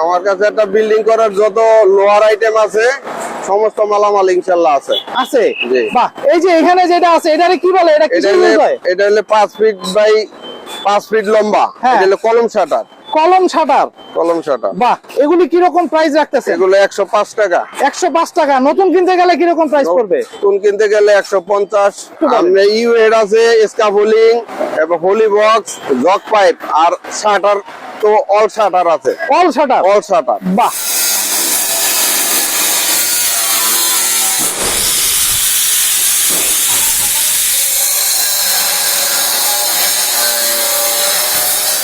আমার কাছে একটা বিল্ডিং করার যত লোহার আইটেম আছে সমস্ত মালামাল ইনশাল্লাহ আছে। আছে? বাহ এই যে এখানে যেটা আছে এটারে কি বলে? এটা এটা ইউজ হয় এটা হলে পাঁচ ফিট বাই পাঁচ ফিট লম্বা। হ্যাঁ। এটা হলে কলম শাটার। কলম ছাটার কলম শাটার। বাহ এগুলি কীরকম প্রাইস রাখতেছে? এগুলো একশো পাঁচ টাকা। একশো পাঁচ টাকা। নতুন কিনতে গেলে কীরকম প্রাইস পড়বে? কোন কিনতে গেলে একশো পঞ্চাশ। বলেন? ইউ হেড আছে স্কাফোলিং এবং হোলি বক্স জক পাইপ আর শাটার তো অল শাটার আছে। অল ছাটার অল শাটার বাহ।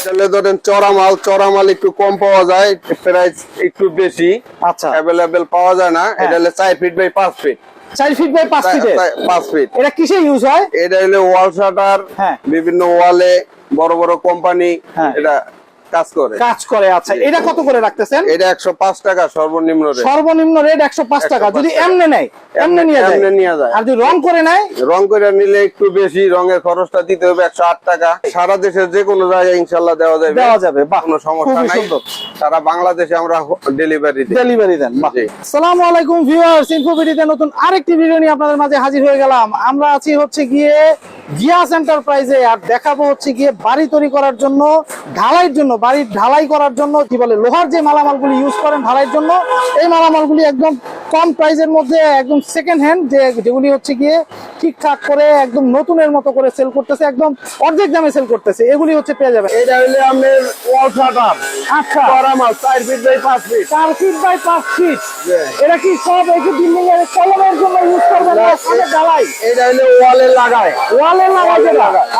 তাহলে ধরেন চড়া মাল চড়া মাল একটু কম পাওয়া যায় প্রাইস একটু বেশি আচ্ছা। অ্যাভেলেবেল পাওয়া যায় না। এটা হলে চার ফিট বাই পাঁচ ফিট চার ফিট বাই পাঁচ ফিটে পাঁচ ফিট এটা কিসে ইউজ হয়? এটা হলে ওয়াল শাটার হ্যাঁ। বিভিন্ন ওয়ালে বড় বড় কোম্পানি হ্যাঁ। এটা কাজ করে। কাজ করে আচ্ছা এটা কত করে রাখতেছেন? এটা একশো পাঁচ টাকা সর্বনিম্ন রেট। সর্বনিম্ন রেট একশো পাঁচ টাকা যদি। এমনে নেয় এমনে নিয়ে যায়। এমনে নিয়ে যায়। আর যদি রং করে নেয়? রং করে নিলে একটু বেশি রঙের খরচটা দিতে হবে একশো আট টাকা। সারা দেশের যে কোনো জায়গায় ইনশাল্লাহ দেওয়া যাবে। দেওয়া যাবে বাহ কোনো সমস্যা নাই। সারা বাংলাদেশে আমরা ডেলিভারি দিই। ডেলিভারি দেন বাহ। আসসালামু আলাইকুম ভিউয়ার্স ইনফোভিডিতে নতুন আরেকটি ভিডিও নিয়ে আপনাদের মাঝে হাজির হয়ে গেলাম। আমরা আছি হচ্ছে গিয়ে গিয়াস এন্টারপ্রাইজে আর দেখাবো হচ্ছে গিয়ে বাড়ি তৈরি করার জন্য, ঢালাইয়ের জন্য, বাড়ির ঢালাই করার জন্য, কি বলে, লোহার যে মালামালগুলি ইউজ করেন ঢালাইয়ের জন্য, এই মালামালগুলি একদম কম প্রাইসের মধ্যে একদম সেকেন্ড হ্যান্ড যে যেগুলি হচ্ছে গিয়ে ঠিকঠাক করে একদম নতুনের মতো করে সেল করতেছে একদম অর্ধেক দামে সেল করতেছে। এগুলি হচ্ছে পেয়ে যাবে এটা হলে আমাদের ওয়াল শাটার আচ্ছা। মাল চার ফিট বাই পাঁচ ফিট চার ফিট বাই পাঁচ ফিট এটা কি সব একই বিল্ডিং এর কলমের জন্য ইউজ করবেন না সাথে ঢালাই এটা হলে ওয়ালে লাগায়। ওয়ালে লাগায়।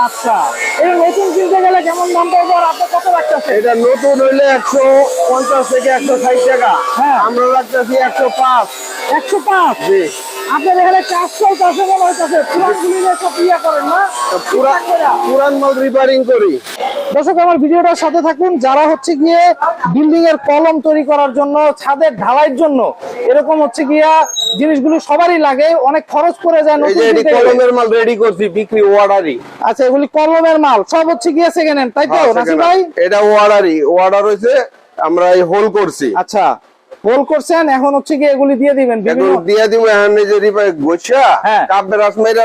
আচ্ছা। এই নতুন কিনতে গেলে কেমন দাম পড়বে আর আপনি কত রাখতেছেন এটা নতুন হইলে একশো পঞ্চাশ থেকে একশো ষাট টাকা। হ্যাঁ। আমরা রাখতেছি একশো পাঁচ। একশো পাঁচ। আপনার এখানে কাজ চলতেছে হইতেছে। পুরান সব ইয়া করেন না? পুরান মাল রিপেয়ারিং করি। দর্শক আমার ভিডিওটার সাথে থাকুন। যারা হচ্ছে গিয়ে বিল্ডিং এর কলম তৈরি করার জন্য ছাদের ঢালাইয়ের জন্য এরকম হচ্ছে গিয়া জিনিসগুলো সবারই লাগে। অনেক খরচ করে যায়। কলমের মাল রেডি করছি বিক্রি ওয়ার্ডারি আচ্ছা এগুলি কলমের মাল। সব হচ্ছে গিয়ে সেকেন্ড হ্যান্ড তাই তো নাসির ভাই? এটা ওয়ার্ডারি ওয়ার্ডার হয়েছে আমরা এই হোল করছি। আচ্ছা। করছেন এখন হচ্ছে গিয়ে এগুলি দিয়ে দিবেন। দিয়া দিব এখন যে গোছা হ্যাঁ।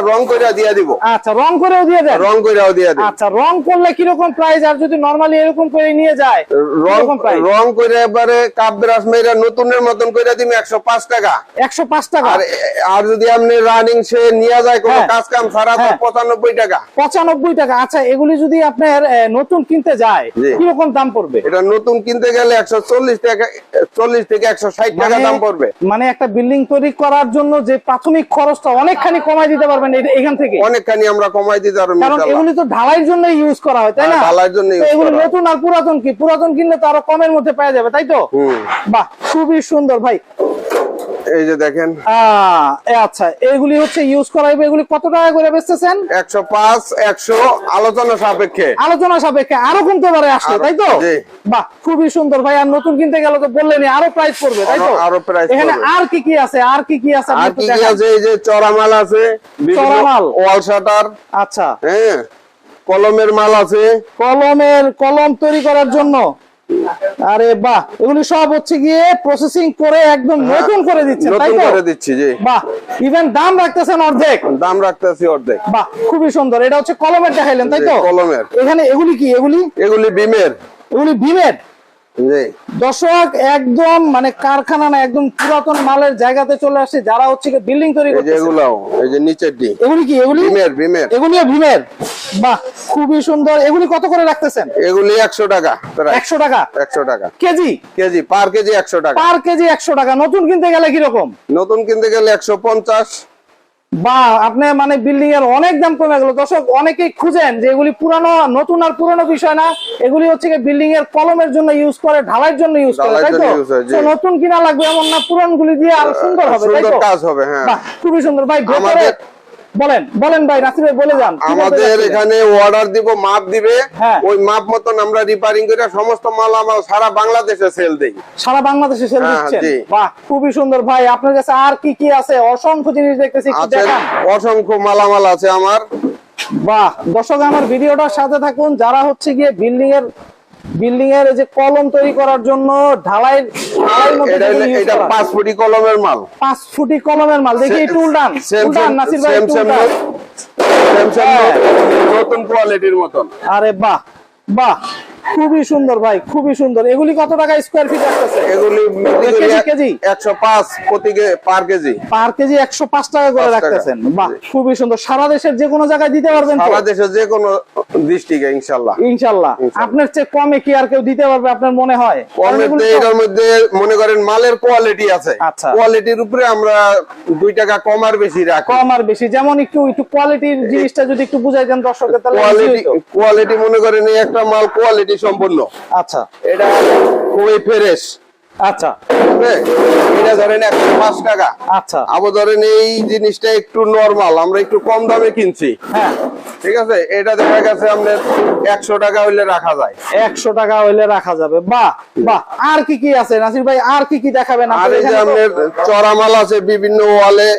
রং করে দিয়া দিব। আচ্ছা রং করেও দিয়ে দেন? রং কইরাও দিয়া আচ্ছা রং করলে প্রাইস আর যদি নরমালি এরকম করে নিয়ে যায় রং এবারে নতুনের মতন কইরা দিম টাকা। একশো পাঁচ টাকা? আর আর যদি আপনি রানিং সে নিয়ে যায় কোনো হ্যাঁ। কাজ কাম ছাড়া তো হ্যাঁ। পঁচানব্বই টাকা। পঁচানব্বই টাকা। আচ্ছা এগুলি যদি আপনার নতুন কিনতে যায়। কীরকম দাম পড়বে? এটা নতুন কিনতে গেলে একশো চল্লিশ টাকা চল্লিশ থেকে একশো ষাট টাকা দাম পড়বে। মানে একটা বিল্ডিং তৈরি করার জন্য যে প্রাথমিক খরচটা অনেকখানি কমাই দিতে পারবেন এখান থেকে। অনেকখানি আমরা কমাই দিতে পারব কারণ। এগুলি তো ঢালাইয়ের জন্য ইউজ করা হয় তাই না? হ্যাঁ, ঢালাইয়ের জন্য এগুলি। নতুন আর পুরাতন কি? পুরাতন কিনলে তো আরও কমের মধ্যে পাওয়া যাবে তাই তো? বাহ খুবই সুন্দর ভাই। এই যে দেখেন। আচ্ছা এগুলি হচ্ছে ইউজ করা এগুলি কত টাকা করে বেচতেছেন? একশো পাঁচ একশো আলোচনা সাপেক্ষে। আলোচনা সাপেক্ষে আরও কমতে পারে আসলে তাই তো? বাহ খুবই সুন্দর ভাই আর নতুন কিনতে গেলে তো বললেনই আরও প্রাইস পড়বে তাই তো? আরো- price এখানে আর কি কি আছে আর কি কি আছে আর কি কি আছে এই যে চড়া মাল আছে চড়া মাল। Wall shutter. আচ্ছা। হ্যাঁ কলমের মাল আছে। কলমের কলম তৈরি করার জন্য। আরে বাহ এগুলি সব হচ্ছে গিয়ে প্রসেসিং করে একদম নতুন করে দিচ্ছে তাই হ্যাঁ, নতুন তো? করে দিচ্ছি জি। বাহ ইভেন দাম রাখতেছেন অর্ধেক। দাম রাখতেছি অর্ধেক। বাহ খুবই সুন্দর এটা হচ্ছে কলমের দেখাইলেন তাই তো? কলমের। এখানে এগুলি কি এগুলি? এগুলি বিমের। এগুলি ভীমের জি দর্শক একদম মানে কারখানা না একদম পুরাতন মালের জায়গাতে চলে আসছে যারা হচ্ছে বিল্ডিং তৈরি করতেছে। এগুলাও এই যে নিচের ডি এগুলি কি এগুলি? বিমের বিমের এগুলিও ভীমের? বাহ খুবই সুন্দর। এগুলি কত করে রাখতেছেন? এগুলি একশো টাকা প্রায়। একশো টাকা? একশো টাকা। কেজি? কেজি পার কেজি একশো টাকা। পার কেজি একশো টাকা। নতুন কিনতে গেলে কীরকম? নতুন কিনতে গেলে একশো পঞ্চাশ বা আপনি মানে বিল্ডিং এর অনেক দাম কমে গেল। দর্শক অনেকেই খুঁজেন যে এগুলি পুরানো নতুন আর পুরানো বিষয় না। এগুলি হচ্ছে কি বিল্ডিং এর কলমের জন্য ইউজ করে ঢালাইয়ের জন্য ইউজ করে তাই তো? নতুন কিনা লাগবে এমন না পুরান গুলি দিয়ে আরও সুন্দর হবে তাই তো? কাজ হবে হ্যাঁ। খুবই সুন্দর। ভাই ভেতরে বলেন বলেন ভাই নাসির ভাই বলে যান। আমাদের এখানে অর্ডার দিব মাপ দিবে। হ্যাঁ। ওই মাপ মতন আমরা রিপেয়ারিং করে সমস্ত মাল আমার সারা বাংলাদেশে সেল দেই। সারা বাংলাদেশে সেল হ্যাঁ, দিচ্ছেন? বাহ খুবই সুন্দর। ভাই আপনার কাছে আর কি কি আছে? অসংখ্য জিনিস দেখতেছি একটু দেখান। অসংখ্য মালামাল আছে আমার। বাহ দর্শক আমার ভিডিওটার সাথে থাকুন। যারা হচ্ছে গিয়ে বিল্ডিং এর বিল্ডিং এর যে কলম তৈরি করার জন্য ঢালাই ঢালাই মধ্যে এটা যেগুলো use এটা করা। পাঁচ ফুটি কলমের মাল পাঁচ ফুটি কলমের মাল দেখি টুল ডান উল্টান নাসির ভাই উল্টান। হ্যাঁ। নতুন কোয়ালিটির মতন আরে বাহ বাহ খুবই সুন্দর ভাই খুবই সুন্দর। এগুলি কত টাকা স্কোয়ার ফিট আসতেছে? এগুলি কেজি, কেজি? একশো পাঁচ প্রতি পার কেজি। পার কেজি একশো পাঁচ টাকা করে রাখতেছেন। বাহ খুবই সুন্দর। সারা দেশের যে কোনো জায়গায় দিতে পারবেন সারা দেশের যে কোনো ডিস্ট্রিক্টে। আপনার চেয়ে কমে কি আর কেউ দিতে পারবে আপনার মনে হয়? মধ্যে মনে করেন মালের কোয়ালিটি আছে। আচ্ছা। কোয়ালিটির উপরে আমরা টাকা কম আর বেশি রাখি। কম আর বেশি। যেমন একটু একটু কোয়ালিটির জিনিসটা যদি একটু বুঝাই দেন তাহলে কোয়ালিটি কোয়ালিটি মনে করেন একটা মাল কোয়ালিটি সম্পূর্ণ। আচ্ছা। এটা খুবই ফ্রেশ আচ্ছা। এটা ধরেন একশো পাঁচ টাকা। আচ্ছা। আবার ধরেন এই জিনিসটা একটু নরমাল আমরা একটু কম দামে কিনছি। হ্যাঁ। ঠিক আছে? এটা দেখা গেছে একশো টাকা হইলে রাখা যায়। একশো টাকা হইলে রাখা যাবে। বাহ বাহ। আর কি কি আছে? নাসির ভাই আর কি কি দেখাবেন? আর এই যে চড়ামাল আছে বিভিন্ন ওয়ালে।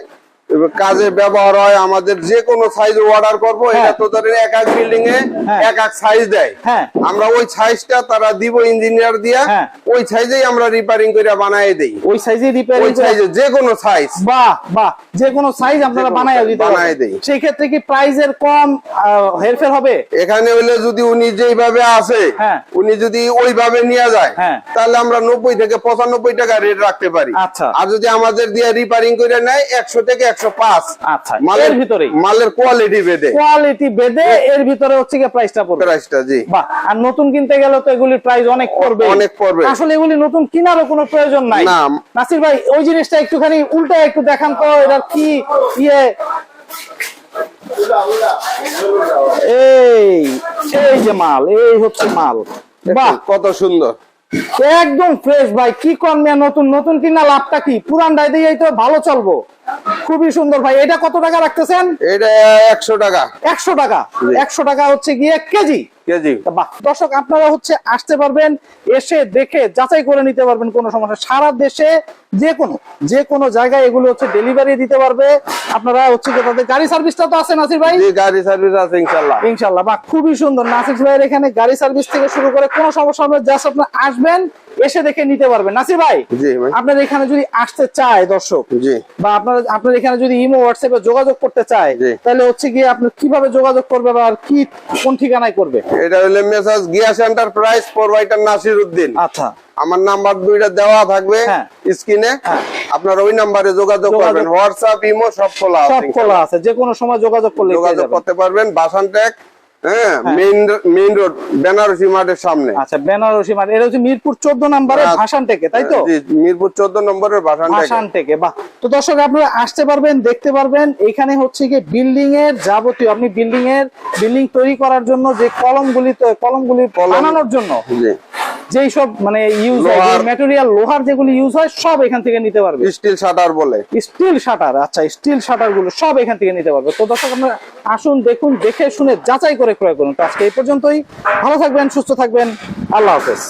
কাজে ব্যবহার হয় আমাদের যে কোনো সাইজ অর্ডার করব হ্যাঁ। এটা তো ধরেন এক এক বিল্ডিং এ হ্যাঁ। এক এক সাইজ দেয় হ্যাঁ। আমরা ওই সাইজটা তারা দিব ইঞ্জিনিয়ার দিয়া। ওই সাইজেই আমরা রিপেয়ারিং করে বানাই দেই ওই সাইজে ওই রিপেয়ারিং সাইজে যে কোনো সাইজ বাহ বাহ যে কোনো সাইজ আপনারা বানায় size দিতে বানায় দেই। সেই ক্ষেত্রে কি প্রাইজের কম হেরফের হবে এখানে হইলে যদি উনি যেইভাবে আছে হ্যাঁ। উনি যদি ওইভাবে নিয়ে যায়। তাহলে আমরা নব্বই থেকে পঁচানব্বই টাকা রেট রাখতে পারি আচ্ছা। আর যদি আমাদের দিয়ে রিপেয়ারিং করে নেয় একশো থেকে একশো পাঁচ। আচ্ছা মালের এর মালের কোয়ালিটি বেঁধে কোয়ালিটি বেদে এর ভিতরে হচ্ছে কি প্রাইসটা পড়বে। প্রাইসটা জি। বাহ আর নতুন কিনতে গেলে তো এগুলির প্রাইস অনেক পড়বে। অনেক পড়বে। আসলে এগুলি নতুন কেনারও কোনো প্রয়োজন নাই। নাসির ভাই ওই জিনিসটা একটুখানি উল্টা একটু দেখান তো এটার কি ইয়ে? এই এই যে মাল এই হচ্ছে মাল। বাহ। কত সুন্দর। একদম ফ্রেশ ভাই। কি কম নতুন নতুন কিনা লাভটা কি? পুরান ডাই দিয়ে তো ভালো চলবো। খুবই সুন্দর ভাই। এটা কত টাকা রাখতেছেন? এটা একশো টাকা। একশো টাকা। একশো টাকা হচ্ছে গিয়ে কেজি। কেজি। দর্শক আপনারা হচ্ছে আসতে পারবেন এসে দেখে যাচাই করে নিতে পারবেন কোনো সমস্যা সারা দেশে যে কোনো যে কোনো জায়গায় এগুলো হচ্ছে ডেলিভারি দিতে পারবে। আপনারা হচ্ছে কি তাদের গাড়ি সার্ভিসটা তো আছে নাসির ভাই? গাড়ি সার্ভিস আছে ইনশাল্লাহ ইনশাল্লাহ বাহ খুবই সুন্দর। নাসির ভাইয়ের এখানে গাড়ি সার্ভিস থেকে শুরু করে কোনো সমস্যা হবে জাস্ট আপনার আসবেন এসে দেখে নিতে পারবেন। নাসির ভাই আপনার এখানে যদি আসতে চায় দর্শক বা আপনার আপনার এখানে যদি ইমো হোয়াটসঅ্যাপে যোগাযোগ করতে চায় তাহলে হচ্ছে গিয়ে আপনি কীভাবে যোগাযোগ করবে বা আর কি কোন ঠিকানায় করবে? এটা হলো message Gias enterprise provider Nasir Uddin. আচ্ছা। আমার নাম্বার দুইটা দেওয়া থাকবে হ্যাঁ। স্ক্রিনে। হ্যাঁ। আপনার ওই নাম্বারে যোগাযোগ করবেন। হোয়াটসঅ্যাপ ইমো সব খোলা সব খোলা আছে। যে কোনো সময় যোগাযোগ করলে যোগাযোগ করতে পারবেন। বাসান ট্যাগ হ্যাঁ মেইন মেইন রোড বেনারসি মাঠের সামনে। আচ্ছা বেনারসি মাঠ এটা হচ্ছে মিরপুর চোদ্দ নাম্বারে আচ্ছা। ভাষান থেকে তাই তো? জি, মিরপুর চোদ্দ নম্বরের বাসান ভাষান থেকে বাহ। তো দর্শক আপনারা আসতে পারবেন দেখতে পারবেন এখানে হচ্ছে কি বিল্ডিং এর যাবতীয় আপনি বিল্ডিং এর বিল্ডিং তৈরি করার জন্য যে কলমগুলি গুলি কলমগুলি গুলি বানানোর জন্য। জি। যেই সব মানে ইউজ হয় ম্যাটেরিয়াল লোহার। যেগুলো ইউজ হয় সব এখান থেকে নিতে পারবে। স্টিল শাটার বলে। স্টিল শাটার আচ্ছা স্টিল শাটারগুলো সব এখান থেকে নিতে পারবে। তো দর্শক আপনারা আসুন দেখুন দেখে শুনে যাচাই করে ক্রয় করুন। তো আজকে এই পর্যন্তই। ভালো থাকবেন সুস্থ থাকবেন। আল্লাহ হাফেজ।